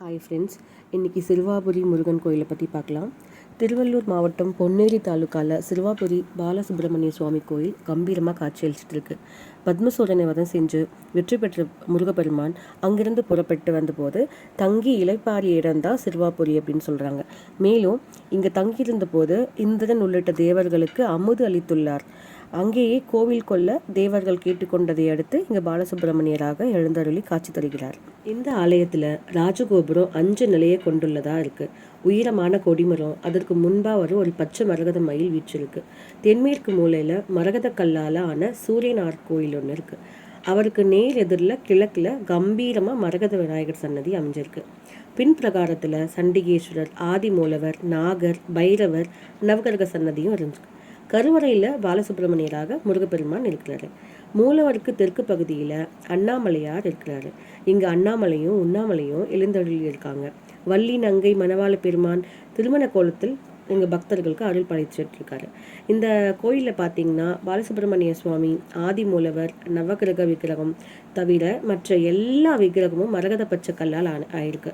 Hi friends இன்றைக்கி சிறுவாபுரி முருகன் கோயிலை பற்றி பார்க்கலாம். திருவள்ளூர் மாவட்டம் பொன்னேரி தாலுக்காவில் சிறுவாபுரி பாலசுப்ரமணிய சுவாமி கோயில் கம்பீரமாக காட்சியளிச்சிட்டு இருக்கு பத்மசூரனை வதம் செஞ்சு வெற்றி பெற்ற முருகப்பெருமான் அங்கிருந்து புறப்பட்டு வந்தபோது தங்கி இலைப்பாரி இடம்தான் சிறுவாபுரி அப்படின்னு சொல்கிறாங்க மேலும் இங்கே தங்கியிருந்த போது இந்திரன் உள்ளிட்ட தேவர்களுக்கு அமுது அளித்துள்ளார். அங்கேயே கோவில் கொள்ள தேவர்கள் கேட்டுக்கொண்டதை அடுத்து இங்கே பாலசுப்ரமணியராக எழுந்தருளி காட்சி தருகிறார். இந்த ஆலயத்தில் ராஜகோபுரம் அஞ்சு நிலையை கொண்டுள்ளதா இருக்கு. உயரமான கொடிமரம் அதற்கு முன்பாக ஒரு ஒரு பச்சை மரகத மயில் வீச்சிருக்கு தென்மேற்கு மூலையில் மரகத கல்லால் ஆன சூரியனார் கோயில் ஒன்று இருக்கு. அவருக்கு நேர் எதிரில் கிழக்கில் கம்பீரமாக மரகத விநாயகர் சன்னதி அமைஞ்சிருக்கு. பின் பிரகாரத்தில் சண்டிகேஸ்வரர் ஆதிமூலவர் நாகர் பைரவர் நவகரக சன்னதியும் இருந்துருக்கு. கருவறையில் பாலசுப்ரமணியராக முருகப்பெருமான் இருக்கிறாரு. மூலவருக்கு தெற்கு பகுதியில் அண்ணாமலையார் இருக்கிறாரு. இங்கே அண்ணாமலையும் உண்ணாமலையும் எழுந்தருளி இருக்காங்க. வள்ளி நங்கை மணவாள பெருமான் திருமண கோலத்தில் எங்கள் பக்தர்களுக்கு அருள் படைச்சிட்டு இருக்காரு இந்த கோயிலில் பார்த்தீங்கன்னா பாலசுப்ரமணிய சுவாமி ஆதி மூலவர் நவகிரக விக்கிரகம் தவிர மற்ற எல்லா விக்கிரகமும் மரகத பச்சை கல்லால் ஆயிருக்கு.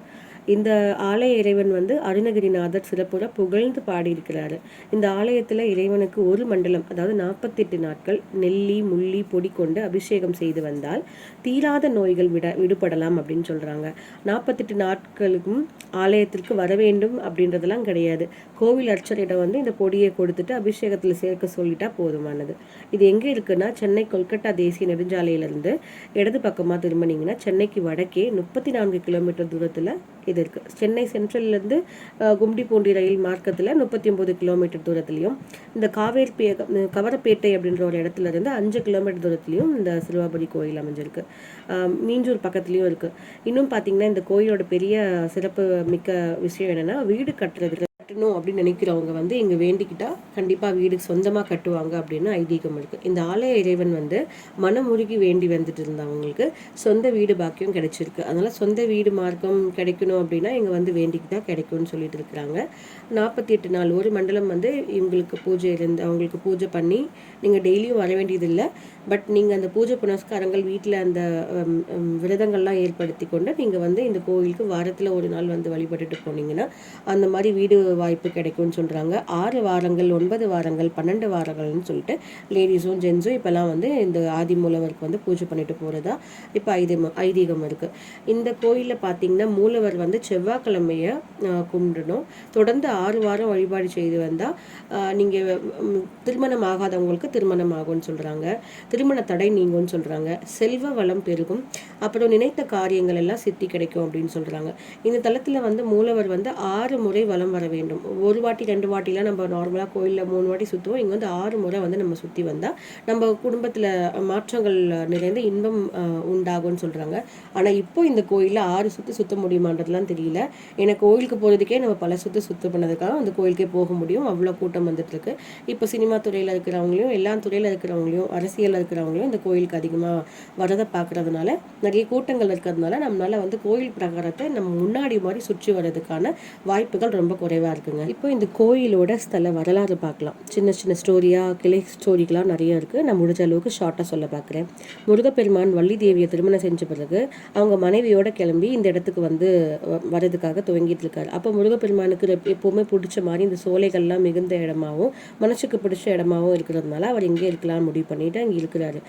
இந்த ஆலய இறைவன் வந்து அருணகிரிநாதர் சிறப்புற புகழ்ந்து பாடியிருக்கிறாரு. இந்த ஆலயத்தில் இறைவனுக்கு ஒரு மண்டலம் அதாவது நாற்பத்தெட்டு நாட்கள் நெல்லி முள்ளி பொடி கொண்டு அபிஷேகம் செய்து வந்தால் தீராத நோய்கள் விட விடுபடலாம் அப்படின்னு சொல்கிறாங்க நாற்பத்தெட்டு நாட்களுக்கும் ஆலயத்திற்கு வர வேண்டும் அப்படின்றதெல்லாம் கிடையாது. கோவில் அர்ச்சரிடம் வந்து இந்த பொடியை கொடுத்துட்டு அபிஷேகத்தில் சேர்க்க சொல்லிட்டா போதுமானது. இது எங்கே இருக்குன்னா சென்னை கொல்கட்டா தேசிய நெடுஞ்சாலையிலேருந்து இடது பக்கமாக திரும்பினீங்கன்னா சென்னைக்கு வடக்கே முப்பத்தி நான்கு கிலோமீட்டர் தூரத்தில் இது இருக்குது சென்னை சென்ட்ரல்லேருந்து கும்டிபூண்டி ரயில் மார்க்கத்தில் முப்பத்தி ஒம்பது கிலோமீட்டர் தூரத்துலையும் இந்த காவேரி கவரப்பேட்டை அப்படின்ற ஒரு இடத்துல இருந்து அஞ்சு கிலோமீட்டர் தூரத்துலையும் இந்த சிறுவாபுரி கோயில் அமைஞ்சிருக்கு. மீஞ்சூர் பக்கத்துலேயும் இருக்குது இன்னும் பார்த்தீங்கன்னா இந்த கோயிலோட பெரிய சிறப்பு மிக்க விஷயம் என்னென்னா வீடு கட்டுறதுக்கு கட்டணும் அப்படின்னு நினைக்கிறவங்க வந்து இங்கே வேண்டிக்கிட்டால் கண்டிப்பாக வீடு சொந்தமாக கட்டுவாங்க அப்படின்னு ஐதீகம் இருக்குது இந்த ஆலய இறைவன் வந்து மனமுருகி வேண்டி வந்துட்டு இருந்தவங்களுக்கு சொந்த வீடு பாக்கியம் கிடைச்சிருக்கு. அதனால் சொந்த வீடு மார்க்கம் கிடைக்கணும் அப்படின்னா இங்கே வந்து வேண்டிக்கிட்டால் கிடைக்கும்னு சொல்லிட்டு இருக்கிறாங்க. நாற்பத்தி எட்டு நாள் ஒரு மண்டலம் வந்து இவங்களுக்கு பூஜை இருந்து அவங்களுக்கு பூஜை பண்ணி நீங்கள் டெய்லியும் வர வேண்டியதில்லை. பட் நீங்கள் அந்த பூஜை புனஸ்காரங்கள் வீட்டில் அந்த விரதங்கள்லாம் ஏற்படுத்தி கொண்டு நீங்கள் வந்து இந்த கோவிலுக்கு வாரத்தில் ஒரு நாள் வந்து வழிபட்டுட்டு போனீங்கன்னா அந்த மாதிரி வீடு வாய்ப்பு கிடைக்கும்னு சொல்கிறாங்க ஆறு வாரங்கள் ஒன்பது வாரங்கள் பன்னெண்டு வாரங்கள்னு சொல்லிட்டு லேடிஸும் ஜென்ஸும் இப்போல்லாம் வந்து இந்த ஆதி மூலவருக்கு வந்து பூஜை பண்ணிட்டு போகிறதா இப்போ ஐதீகம் ஐதீகம் இருக்குது இந்த கோயிலில் பார்த்தீங்கன்னா மூலவர் வந்து செவ்வாய்க்கிழமையை கும்பிடணும். தொடர்ந்து ஆறு வாரம் வழிபாடு செய்து வந்தால் நீங்கள் திருமணம் ஆகாதவங்களுக்கு திருமணம் ஆகும்னு சொல்கிறாங்க திருமண தடை நீங்கும்னு சொல்கிறாங்க செல்வ வளம் பெருகும். அப்புறம் நினைத்த காரியங்கள் எல்லாம் சித்தி கிடைக்கும் அப்படின்னு சொல்கிறாங்க இந்த தளத்தில் வந்து மூலவர் வந்து ஆறு முறை வளம் வர வேண்டும். வேண்டும். ஒரு வாட்டி ரெண்டு வாட்டிலாம் நம்ம நார்மலாக கோயிலில் மூணு வாட்டி சுற்றுவோம் இங்கே வந்து ஆறு முறை வந்து நம்ம சுற்றி வந்தால் நம்ம குடும்பத்தில் மாற்றங்கள் நிறைந்த இன்பம் உண்டாகும்னு சொல்கிறாங்க ஆனால் இப்போ இந்த கோயிலில் ஆறு சுற்று சுற்ற முடியுமான்றதுலாம் தெரியல. ஏன்னா கோயிலுக்கு போகிறதுக்கே நம்ம பல சுற்று சுத்தம் பண்ணதுக்காக அந்த கோயிலுக்கே போக முடியும். அவ்வளோ கூட்டம் வந்துட்டுருக்கு. இப்போ சினிமா துறையில் இருக்கிறவங்களையும் எல்லா துறையில் இருக்கிறவங்களையும் அரசியலில் இருக்கிறவங்களையும் இந்த கோயிலுக்கு அதிகமாக வரதை பார்க்குறதுனால நிறைய கூட்டங்கள் இருக்கிறதுனால நம்மளால் வந்து கோயில் பிரகாரத்தை நம்ம முன்னாடி மாதிரி சுற்றி வர்றதுக்கான வாய்ப்புகள் ரொம்ப குறைவாக இருக்குங்க. இப்போ இந்த கோயிலோட ஸ்தல வரலாறு பார்க்கலாம். சின்ன சின்ன ஸ்டோரியாக கிளை ஸ்டோரிகளாக நிறைய இருக்குது நான் முடிஞ்ச அளவுக்கு ஷார்ட்டாக சொல்ல பார்க்குறேன். முருகப்பெருமான் வள்ளி தேவியை திருமணம் செஞ்ச பிறகு அவங்க மனைவியோட கிளம்பி இந்த இடத்துக்கு வந்து வர்றதுக்காக துவங்கிட்டு இருக்காரு. அப்போ முருகப்பெருமானுக்கு எப்போவுமே பிடிச்ச மாதிரி இந்த சோலைகள்லாம் மிகுந்த இடமாவும் மனசுக்கு பிடிச்ச இடமாவும் இருக்கிறதுனால அவர் இங்கே இருக்கலாம் முடிவு பண்ணிட்டு அங்கே இருக்கிறாரு.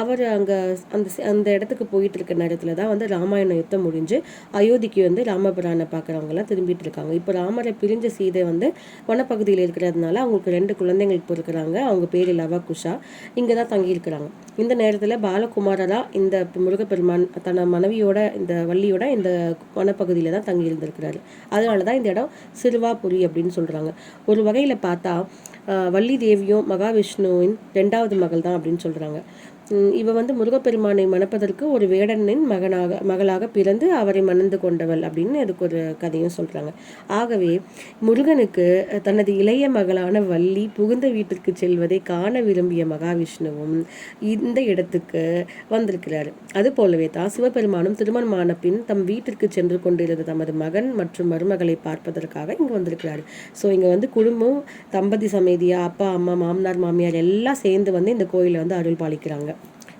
அவர் அங்கே அந்த அந்த இடத்துக்கு போயிட்டு இருக்க நேரத்தில் தான் வந்து ராமாயண யுத்தம் முடிஞ்சு அயோத்திக்கு வந்து ராமபுராணை பார்க்குறவங்கலாம் திரும்பிட்டு இருக்காங்க. இப்போ ராமரை பிரிஞ்ச சீதை வந்து வனப்பகுதியில் இருக்கிறதுனால அவங்களுக்கு ரெண்டு குழந்தைகள் இப்போ இருக்கிறாங்க. அவங்க பேர் லவா குஷா. இங்கே தான் தங்கியிருக்கிறாங்க. இந்த நேரத்தில் பாலகுமாரரா இந்த முருகப்பெருமான் தன மனைவியோட இந்த வள்ளியோட இந்த வனப்பகுதியில் தான் தங்கி இருந்திருக்கிறாரு அதனால தான் இந்த இடம் சிறுவாபுரி அப்படின்னு சொல்கிறாங்க ஒரு வகையில் பார்த்தா வள்ளி தேவியும் மகாவிஷ்ணுவின் ரெண்டாவது மகள் தான் அப்படின்னு சொல்கிறாங்க இவ வந்து முருகப்பெருமானை மணப்பதற்கு ஒரு வேடனின் மகனாக மகளாக பிறந்து அவரை மணந்து கொண்டவள் அப்படின்னு அதுக்கு ஒரு கதையும் சொல்கிறாங்க ஆகவே முருகனுக்கு தனது இளைய மகளான வள்ளி புகுந்த வீட்டிற்கு செல்வதை காண விரும்பிய மகாவிஷ்ணுவும் இந்த இடத்துக்கு வந்திருக்கிறார். அது போலவே தான் சிவபெருமானும் திருமணமான பின் தம் வீட்டிற்கு சென்று கொண்டிருந்த தமது மகன் மற்றும் மருமகளை பார்ப்பதற்காக இங்கே வந்திருக்கிறாரு. ஸோ இங்கே வந்து குடும்பம் தம்பதி சமேதியா அப்பா அம்மா மாமனார் மாமியார் எல்லாம் சேர்ந்து வந்து இந்த கோயிலை வந்து அருள் பாலிக்கிறாங்க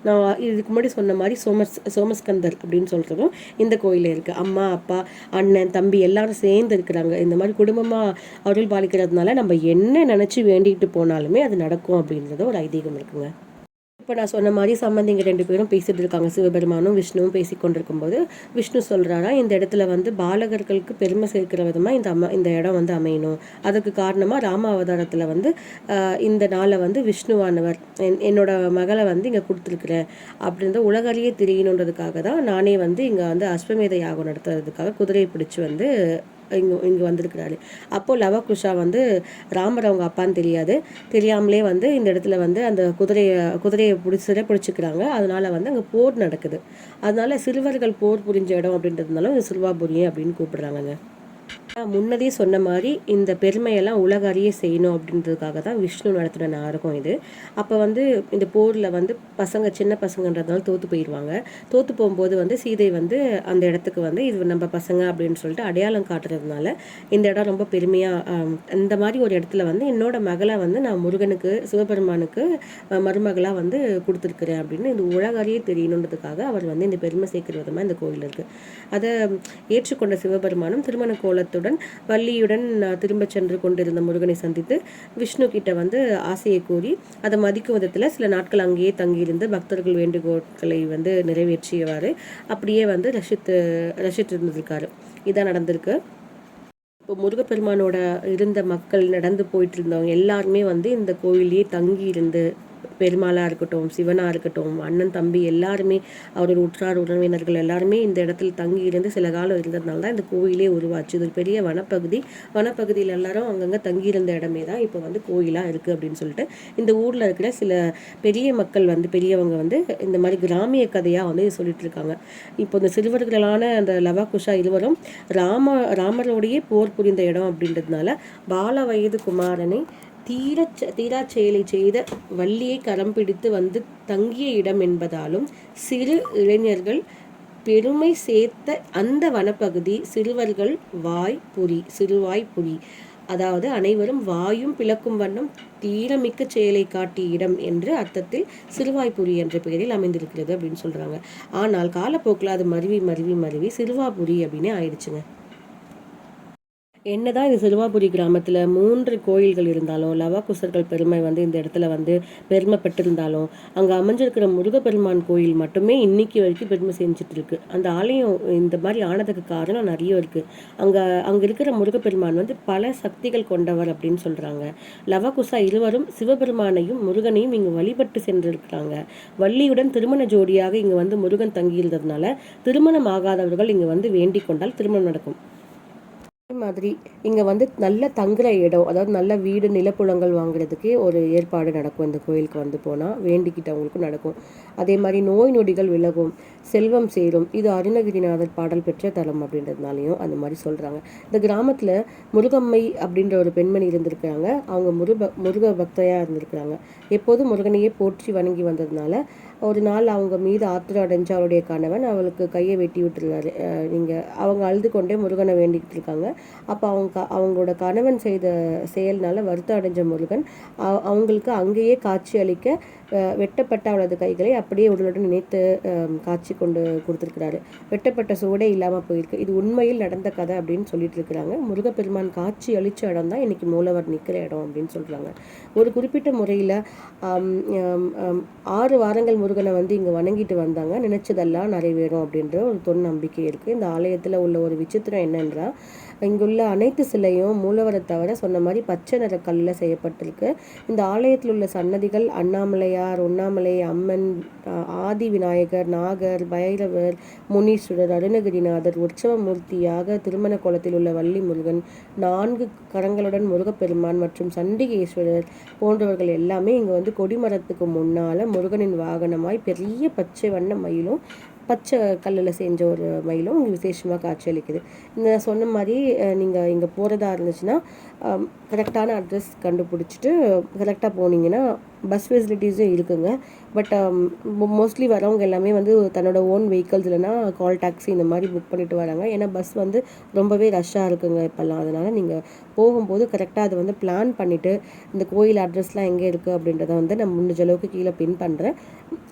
நான் இதுக்கு முன்னாடி சொன்ன மாதிரி சோமஸ் சோமஸ்கந்தர் அப்படின்னு சொல்கிறதும் இந்த கோயிலில் இருக்குது அம்மா அப்பா அண்ணன் தம்பி எல்லாரும் சேர்ந்து இருக்கிறாங்க. இந்த மாதிரி குடும்பமாக அருள் பாலிக்கிறதுனால நம்ம என்ன நினச்சி வேண்டிகிட்டு போனாலுமே அது நடக்கும் அப்படின்றது ஒரு ஐதீகம் இருக்குங்க. இப்போ நான் சொன்ன மாதிரி சம்பந்திங்க ரெண்டு பேரும் பேசிட்டு இருக்காங்க. சிவபெருமானும் விஷ்ணுவும் பேசி கொண்டிருக்கும்போது விஷ்ணு சொல்கிறாரா இந்த இடத்துல வந்து பாலகர்களுக்கு பெருமை சேர்க்கிற விதமாக இந்த அம்மா இந்த இடம் வந்து அமையணும். அதுக்கு காரணமாக ராம அவதாரத்தில் வந்து இந்த நாளை வந்து விஷ்ணுவானவர் என் என்னோட மகளை வந்து இங்கே கொடுத்துருக்குறேன் அப்படின்ற உலகறியே தெரியணுன்றதுக்காக தான் நானே வந்து இங்கே வந்து அஸ்வமேத யாகம் நடத்துறதுக்காக குதிரையை பிடிச்சி வந்து இங்கே இங்கே வந்திருக்கிறாரு. அப்போது லவகுஷா வந்து ராமர் அவங்க அப்பான்னு தெரியாது. தெரியாமலே வந்து இந்த இடத்துல வந்து அந்த குதிரையை குதிரையை பிடிச்சி பிடிச்சிக்கிறாங்க அதனால் வந்து அங்கே போர் நடக்குது. அதனால சிறுவர்கள் போர் புரிஞ்ச இடம் அப்படின்றதுனால இது சிறுவாபுரியே அப்படின்னு கூப்பிடுறாங்கங்க. முன்னதே சொன்ன மாதிரி இந்த பெருமையெல்லாம் உலக அறிய செய்யணும் அப்படின்றதுக்காக தான் விஷ்ணு நடத்தின நாடகம் இது. அப்போ வந்து இந்த போரில் வந்து பசங்க சின்ன பசங்கன்றதுனால தோற்று போயிடுவாங்க தோற்று போகும்போது வந்து சீதை வந்து அந்த இடத்துக்கு வந்து இது நம்ம பசங்க அப்படின்னு சொல்லிட்டு அடையாளம் காட்டுறதுனால இந்த இடம் ரொம்ப பெருமையாக இந்த மாதிரி ஒரு இடத்துல வந்து என்னோட மகளை வந்து நான் முருகனுக்கு சிவபெருமானுக்கு மருமகளாக வந்து கொடுத்துருக்குறேன் அப்படின்னு இந்த உலகறியே தெரியணுன்றதுக்காக அவர் வந்து இந்த பெருமை சேர்க்கிற விதமாக இந்த கோயில் இருக்குது அதை ஏற்றுக்கொண்ட சிவபெருமானும் திருமண கோலத்துடன் முருகனுடன் வள்ளியுடன் திரும்ப சென்று கொண்டிருந்த முருகனை சந்தித்து விஷ்ணு கிட்ட வந்து ஆசையை கூறி அதை மதிக்கும் விதத்தில் சில நாட்கள் அங்கேயே தங்கியிருந்து பக்தர்கள் வேண்டுகோட்களை வந்து நிறைவேற்றியவாறு அப்படியே வந்து ரசித்து ரசித்து இருந்திருக்காரு இதான் நடந்திருக்கு. இப்போ முருகப்பெருமானோட இருந்த மக்கள் நடந்து போயிட்டு இருந்தவங்க எல்லாருமே வந்து இந்த கோயிலே தங்கி இருந்து பெருமாளாக இருக்கட்டும் சிவனாக இருக்கட்டும் அண்ணன் தம்பி எல்லாருமே அவரோட உற்றார் உறவினர்கள் எல்லாருமே இந்த இடத்துல தங்கி இருந்து சில காலம் இருந்ததுனால தான் இந்த கோயிலே உருவாச்சு. இது ஒரு பெரிய வனப்பகுதி. வனப்பகுதியில் எல்லாரும் அங்கங்கே தங்கியிருந்த இடமே தான் இப்போ வந்து கோயிலாக இருக்குது அப்படின்னு சொல்லிட்டு இந்த ஊரில் இருக்கிற சில பெரிய மக்கள் வந்து பெரியவங்க வந்து இந்த மாதிரி கிராமிய கதையாக வந்து சொல்லிட்டு இருக்காங்க. இப்போ இந்த சிறுவர்களான அந்த லவா குஷா இருவரும் ராம ராமரோடையே போர் புரிந்த இடம் அப்படின்றதுனால பால வயது குமாரனை தீர தீரா செயலை செய்த வள்ளியை கரம் பிடித்து வந்து தங்கிய இடம் என்பதாலும் சிறு இளைஞர்கள் பெருமை சேர்த்த அந்த வனப்பகுதி சிறுவர்கள் வாய் புரி சிறுவாய் புரி. அதாவது அனைவரும் வாயும் பிளக்கும் வண்ணம் தீரமிக்க செயலை காட்டிய இடம் என்று அர்த்தத்தில் சிறுவாய்புரி என்ற பெயரில் அமைந்திருக்கிறது அப்படின்னு சொல்றாங்க. ஆனால் காலப்போக்கில் அது மருவி மருவி மருவி சிறுவாபுரி அப்படின்னு ஆயிடுச்சுங்க. என்னதான் இது சிறுவாபுரி கிராமத்தில் மூன்று கோயில்கள் இருந்தாலும் லவாக்குசர்கள் பெருமை வந்து இந்த இடத்துல வந்து பெருமைப்பட்டிருந்தாலும் அங்கே அமைஞ்சிருக்கிற முருகப்பெருமான் கோயில் மட்டுமே இன்னைக்கு வரைக்கும் பெருமை செஞ்சுட்டு இருக்கு. அந்த ஆலயம் இந்த மாதிரி ஆனதுக்கு காரணம் நிறைய இருக்கு. அங்கே அங்கே இருக்கிற முருகப்பெருமான் வந்து பல சக்திகள் கொண்டவர் அப்படின்னு சொல்கிறாங்க லவாக்குசா இருவரும் சிவபெருமானையும் முருகனையும் இங்கே வழிபட்டு சென்றிருக்கிறாங்க. வள்ளியுடன் திருமண ஜோடியாக இங்கே வந்து முருகன் தங்கியிருந்ததுனால திருமணம் ஆகாதவர்கள் இங்கே வந்து வேண்டிக் கொண்டால் திருமணம் நடக்கும். மாதிரி இங்கே வந்து நல்ல தங்குற இடம் அதாவது நல்ல வீடு நிலப்புலங்கள் வாங்குறதுக்கே ஒரு ஏற்பாடு நடக்கும். இந்த கோயிலுக்கு வந்து போனால் வேண்டிக்கிட்டவங்களுக்கும் நடக்கும். அதே மாதிரி நோய் நொடிகள் விலகும் செல்வம் சேரும். இது அருணகிரிநாதர் பாடல் பெற்ற தலம் அப்படின்றதுனாலையும் அந்த மாதிரி சொல்கிறாங்க இந்த கிராமத்தில் முருகம்மை அப்படின்ற ஒரு பெண்மணி இருந்திருக்கிறாங்க. அவங்க முருக முருக பக்தையாக இருந்திருக்கிறாங்க. எப்போதும் முருகனையே போற்றி வணங்கி வந்ததுனால ஒரு நாள் அவங்க மீது ஆத்திரம் அடைஞ்ச அவருடைய கணவன் அவளுக்கு கையை வெட்டி விட்டுருந்தாரு. நீங்கள் அவங்க அழுது கொண்டே முருகனை வேண்டிக்கிட்டு இருக்காங்க. அப்போ அவங்க அவங்களோட கணவன் செய்த செயல்னால வருத்தம் அடைஞ்ச முருகன் அவங்களுக்கு அங்கேயே காட்சி அளிக்க வெட்டப்பட்ட அவளது கைகளை அப்படியே உடலுடன் நினைத்து காட்சி கொண்டு கொடுத்துருக்கிறாரு. வெட்டப்பட்ட சுவடே இல்லாமல் போயிருக்கு. இது உண்மையில் நடந்த கதை அப்படின்னு சொல்லிட்டு இருக்கிறாங்க. முருகப்பெருமான் காட்சி அளித்த இடம் தான் இன்னைக்கு மூலவர் நிற்கிற இடம் அப்படின்னு சொல்கிறாங்க ஒரு குறிப்பிட்ட முறையில் ஆறு வாரங்கள் முருகனை வந்து இங்கே வணங்கிட்டு வந்தாங்க. நினைச்சதெல்லாம் நிறைவேறும் அப்படின்ற ஒரு தொன் நம்பிக்கை இருக்குது இந்த ஆலயத்தில் உள்ள ஒரு விசித்திரம் என்னென்றால் இங்குள்ள அனைத்து சிலையும் மூலவரை தவிர சொன்ன மாதிரி பச்சை நிற கல்லில் செய்யப்பட்டிருக்கு. இந்த ஆலயத்தில் உள்ள சன்னதிகள் அண்ணாமலையார் உண்ணாமலை அம்மன் ஆதி விநாயகர் நாகர் பைரவர் முனீஸ்வரர் அருணகிரிநாதர் உற்சவமூர்த்தியாக திருமண கோலத்தில் உள்ள வள்ளி முருகன் நான்கு கரங்களுடன் முருகப்பெருமான் மற்றும் சண்டிகேஸ்வரர் போன்றவர்கள் எல்லாமே இங்கே வந்து கொடிமரத்துக்கு முன்னால் முருகனின் வாகனமாய் பெரிய பச்சை வண்ண மயிலும் பச்சை கல்லில் செஞ்ச ஒரு மயிலும் இங்கே விசேஷமாக காட்சியளிக்குது இந்த சொன்ன மாதிரி நீங்கள் இங்கே போகிறதா இருந்துச்சுன்னா கரெக்டான அட்ரஸ் கண்டுபிடிச்சிட்டு கரெக்டாக போனீங்கன்னா பஸ் ஃபெசிலிட்டிஸும் இருக்குங்க. பட் மோஸ்ட்லி um, வரவங்க எல்லாமே வந்து தன்னோட ஓன் வெஹிக்கல்ஸ் இல்லைனா கால் டாக்ஸி இந்த மாதிரி புக் பண்ணிட்டு வராங்க. ஏன்னா பஸ் வந்து ரொம்பவே ரஷ்ஷாக இருக்குங்க இப்போல்லாம். அதனால் நீங்கள் போகும்போது கரெக்டாக அதை வந்து பிளான் பண்ணிவிட்டு இந்த கோயில் அட்ரஸ்லாம் எங்கே இருக்குது அப்படின்றத வந்து நான் முடிஞ்ச அளவுக்கு கீழே பின் பண்ணுறேன்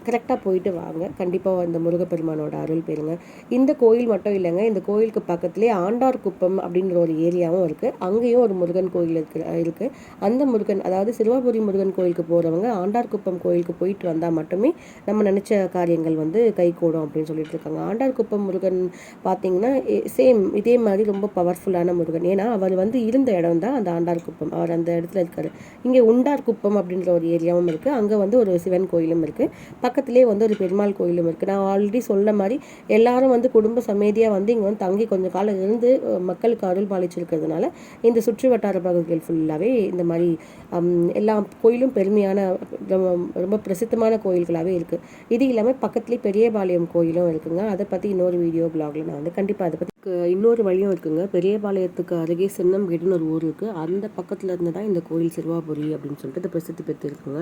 கரெக்டாக போயிட்டு வாங்க. கண்டிப்பாக இந்த முருகப்பெருமானோட அருள் பெறுங்க. இந்த கோயில் மட்டும் இல்லைங்க இந்த கோயிலுக்கு பக்கத்துலேயே ஆண்டார் குப்பம் அப்படின்ற ஒரு ஏரியாவும் இருக்குது அங்கேயும் ஒரு முருகன் கோயில் இருக்கு இருக்குது அந்த முருகன் அதாவது சிறுவாபுரி முருகன் கோயிலுக்கு போகிறவங்க இருக்கிறவங்க ஆண்டார்குப்பம் கோயிலுக்கு போயிட்டு வந்தால் மட்டுமே நம்ம நினச்ச காரியங்கள் வந்து கை கூடும் அப்படின்னு சொல்லிட்டு இருக்காங்க. ஆண்டார்குப்பம் முருகன் பார்த்தீங்கன்னா சேம் இதே மாதிரி ரொம்ப பவர்ஃபுல்லான முருகன். ஏன்னா அவர் வந்து இருந்த இடம் தான் அந்த ஆண்டார்குப்பம் அவர் அந்த இடத்துல இருக்காரு. இங்கே உண்டார்குப்பம் அப்படின்ற ஒரு ஏரியாவும் இருக்குது அங்கே வந்து ஒரு சிவன் கோயிலும் இருக்குது பக்கத்துலேயே வந்து ஒரு பெருமாள் கோயிலும் இருக்குது நான் ஆல்ரெடி சொன்ன மாதிரி எல்லாரும் வந்து குடும்ப சமேதியாக வந்து இங்கே வந்து தங்கி கொஞ்சம் காலம் இருந்து மக்களுக்கு அருள் பாலிச்சிருக்கிறதுனால இந்த சுற்று வட்டார பகுதிகள் ஃபுல்லாகவே இந்த மாதிரி எல்லா கோயிலும் பெருமையான ரொம்ப பிரசித்தமான கோயில்களாகவே இருக்குது இது இல்லாமல் பக்கத்துலேயே பெரியபாளையம் கோயிலும் இருக்குங்க. அதை பற்றி இன்னொரு வீடியோ பிளாகில் நான் வந்து கண்டிப்பாக அதை பற்றி இன்னொரு வழியும் இருக்குங்க. பெரியபாளையத்துக்கு அருகே சின்னம்பேடுன்னு ஒரு ஊர் இருக்குது அந்த பக்கத்தில் இருந்து தான் இந்த கோயில் சிறுவாபுரி அப்படின்னு சொல்லிட்டு இது பிரசித்தி பெற்று இருக்குங்க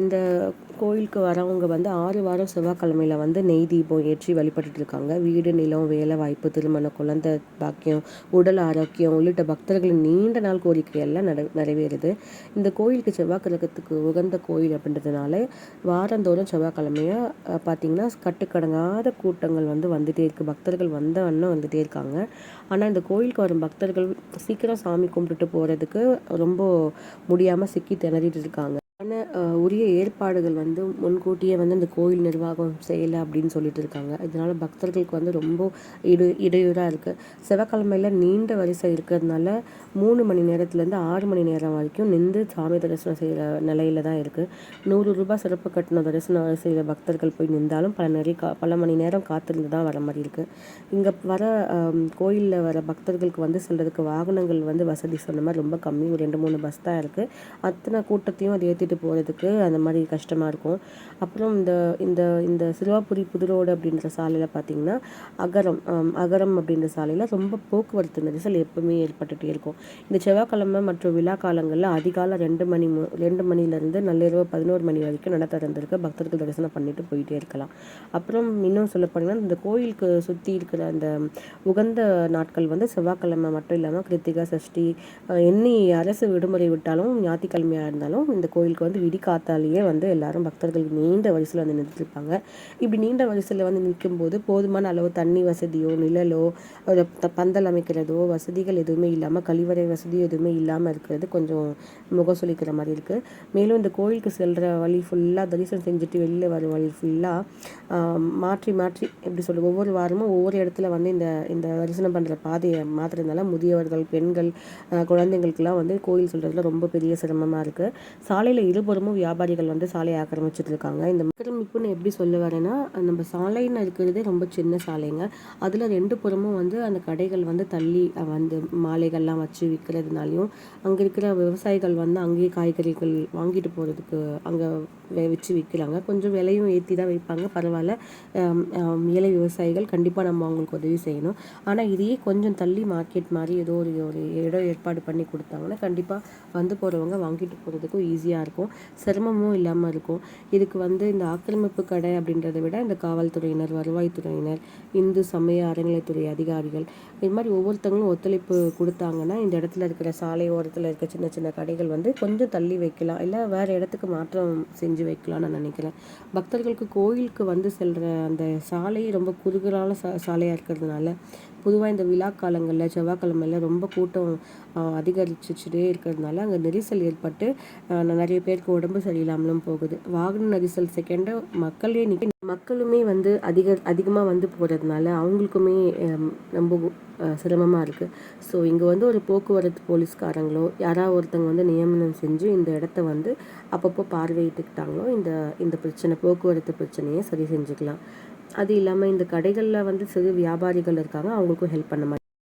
இந்த கோயிலுக்கு வரவங்க வந்து ஆறு வாரம் செவ்வாய்க்கிழமையில் வந்து நெய் தீபம் ஏற்றி வழிபட்டுட்டு இருக்காங்க. வீடு நிலம் வேலை வாய்ப்பு திருமணம் குழந்தை பாக்கியம் உடல் ஆரோக்கியம் உள்ளிட்ட பக்தர்களின் நீண்ட நாள் கோரிக்கையெல்லாம் நட நிறைவேறுது. இந்த கோயிலுக்கு செவ்வாய் கிரகத்துக்கு உகந்த கோயில் அப்படின்றதுனால வாரந்தோறும் செவ்வாய்க்கிழமையாக பார்த்தீங்கன்னா கட்டுக்கடங்காத கூட்டங்கள் வந்து வந்துகிட்டே இருக்குது பக்தர்கள் வந்த வண்ணம் இருக்குது இருக்காங்க. ஆனால் இந்த கோயிலுக்கு வரும் பக்தர்கள் சீக்கிரம் சாமி கும்பிட்டுட்டு போகிறதுக்கு ரொம்ப முடியாமல் சிக்கி திணறிட்டு இருக்காங்க. ஆனால் உரிய ஏற்பாடுகள் வந்து முன்கூட்டியே வந்து இந்த கோயில் நிர்வாகம் செய்யலை அப்படின்னு சொல்லிட்டு இருக்காங்க. இதனால பக்தர்களுக்கு வந்து ரொம்ப இடு இடையூறாக இருக்குது செவ்வாய்க்கிழமையில் நீண்ட வரிசை இருக்கிறதுனால மூணு மணி நேரத்துலேருந்து ஆறு மணி நேரம் வரைக்கும் நின்று சாமி தரிசனம் செய்கிற நிலையில தான் இருக்குது நூறு ரூபாய் சிறப்பு கட்டணம் தரிசனம் செய்கிற பக்தர்கள் போய் நின்றாலும் பல நிறைய கா பல மணி நேரம் காத்திருந்து தான் வர மாதிரி இருக்குது இங்கே வர கோயிலில் வர பக்தர்களுக்கு வந்து செல்கிறதுக்கு வாகனங்கள் வந்து வசதி சொன்ன மாதிரி ரொம்ப கம்மி. ஒரு ரெண்டு மூணு பஸ் தான் இருக்குது அத்தனை கூட்டத்தையும் அதை ஏற்றிட்டு போகிறதுக்கு அந்த மாதிரி கஷ்டமாக இருக்கும். அப்புறம் இந்த இந்த இந்த சிறுவாபுரி புதுரோடு அப்படின்ற சாலையில் பார்த்தீங்கன்னா அகரம் அகரம் அப்படின்ற சாலையில் ரொம்ப போக்குவரத்து நெரிசல் எப்பவுமே ஏற்பட்டுகிட்டே இருக்கும். இந்த செவ்வாய்க்கிழமை மற்றும் விழா காலங்களில் அதிகாலை ரெண்டு மணி ரெண்டு மணிலேருந்து நள்ளிரவு பதினோரு மணி வரைக்கும் நட திறந்திருக்கு. பக்தர்கள் தரிசனம் பண்ணிட்டு போயிட்டே இருக்கலாம். அப்புறம் இன்னும் சொல்ல போனீங்கன்னா இந்த கோயிலுக்கு சுற்றி இருக்கிற அந்த உகந்த நாட்கள் வந்து செவ்வாய்க்கிழமை மட்டும் இல்லாமல் கிருத்திகா சஷ்டி என்னி அரசு விடுமுறை விட்டாலும் ஞாயிற்றுக்கிழமையாக இருந்தாலும் இந்த கோயிலுக்கு வந்து விடிகாத்தாலேயே வந்து எல்லாரும் பக்தர்கள் நீண்ட வரிசையில் வந்து நின்றுருப்பாங்க இப்படி நீண்ட வரிசையில் வந்து நிற்கும்போது போதுமான அளவு தண்ணி வசதியோ நிழலோ பந்தல் அமைக்கிறதோ வசதிகள் எதுவுமே இல்லாமல் கழிவறை வசதியோ எதுவுமே இல்லாமல் இருக்கிறது கொஞ்சம் முகம் சொல்லிக்கிற மாதிரி இருக்குது மேலும் இந்த கோயிலுக்கு செல்கிற வழி ஃபுல்லாக தரிசனம் செஞ்சுட்டு வெளியில் வர வழி ஃபுல்லாக மாற்றி மாற்றி எப்படி சொல்கிறது ஒவ்வொரு வாரமும் ஒவ்வொரு இடத்துல வந்து இந்த இந்த தரிசனம் பண்ணுற பாதையை மாற்றுறதுனால முதியவர்கள் பெண்கள் குழந்தைங்களுக்கெல்லாம் வந்து கோயில் சொல்கிறதுல ரொம்ப பெரிய சிரமமாக இருக்குது சாலையில் இருபுறமும் வியாபாரிகள் வந்து சாலையை ஆக்கிரமிச்சுட்டு இருக்காங்க இந்த ஆக்கிரமிப்புன்னு எப்படி சொல்ல வரேன்னா நம்ம சாலைன்னு இருக்கிறதே ரொம்ப சின்ன சாலைங்க. அதில் ரெண்டு புறமும் வந்து அந்த கடைகள் வந்து தள்ளி வந்து மாலைகள்லாம் வச்சு விற்கிறதுனாலையும் அங்கே இருக்கிற விவசாயிகள் வந்து அங்கேயே காய்கறிகள் வாங்கிட்டு போகிறதுக்கு அங்கே வச்சு விற்கிறாங்க கொஞ்சம் விலையும் ஏற்றி தான் வைப்பாங்க. பரவாயில்ல. ஏழை விவசாயிகள் கண்டிப்பாக நம்ம அவங்களுக்கு உதவி செய்யணும். ஆனால் இதையே கொஞ்சம் தள்ளி மார்க்கெட் மாதிரி ஏதோ ஒரு ஒரு இடம் ஏற்பாடு பண்ணி கொடுத்தாங்கன்னா கண்டிப்பாக வந்து போகிறவங்க வாங்கிட்டு போகிறதுக்கும் ஈஸியாக இருக்கும். இருக்கும். சிரமமும் இல்லாமல் இருக்கும். இதுக்கு வந்து இந்த ஆக்கிரமிப்பு கடை அப்படின்றத விட இந்த காவல்துறையினர் வருவாய்த்துறையினர் இந்து சமய அறநிலைத்துறை அதிகாரிகள் இது மாதிரி ஒவ்வொருத்தங்களும் ஒத்துழைப்பு கொடுத்தாங்கன்னா இந்த இடத்துல இருக்கிற சாலை ஓரத்தில் இருக்க சின்ன சின்ன கடைகள் வந்து கொஞ்சம் தள்ளி வைக்கலாம். இல்லை வேறு இடத்துக்கு மாற்றம் செஞ்சு வைக்கலாம்னு நான் நினைக்கிறேன். பக்தர்களுக்கு கோயிலுக்கு வந்து செல்கிற அந்த சாலை ரொம்ப குறுகலான சா சாலையாக இருக்கிறதுனால பொதுவாக இந்த விழா காலங்களில் செவ்வாய்க்கிழமையில ரொம்ப கூட்டம் அதிகரிச்சுட்டே இருக்கிறதுனால அங்கே நெரிசல் ஏற்பட்டு நிறைய பேருக்கு உடம்பு சரியில்லாமலும் போகுது. வாகன நெரிசல் செகண்டு மக்களே நிற்க மக்களுமே வந்து அதிக அதிகமாக வந்து போகிறதுனால அவங்களுக்குமே ரொம்ப சிரமமாக இருக்குது ஸோ இங்கே வந்து ஒரு போக்குவரத்து போலீஸ்காரங்களோ யாராவது ஒருத்தங்க வந்து நியமனம் செஞ்சு இந்த இடத்த வந்து அப்பப்போ பார்வையிட்டுக்கிட்டாங்களோ இந்த இந்த பிரச்சனை போக்குவரத்து பிரச்சனையை சரி செஞ்சுக்கலாம். அது இல்லாமல் இந்த கடைகளில் வந்து சிறு வியாபாரிகள் இருக்காங்க அவங்களுக்கும் ஹெல்ப் பண்ண மாதிரி.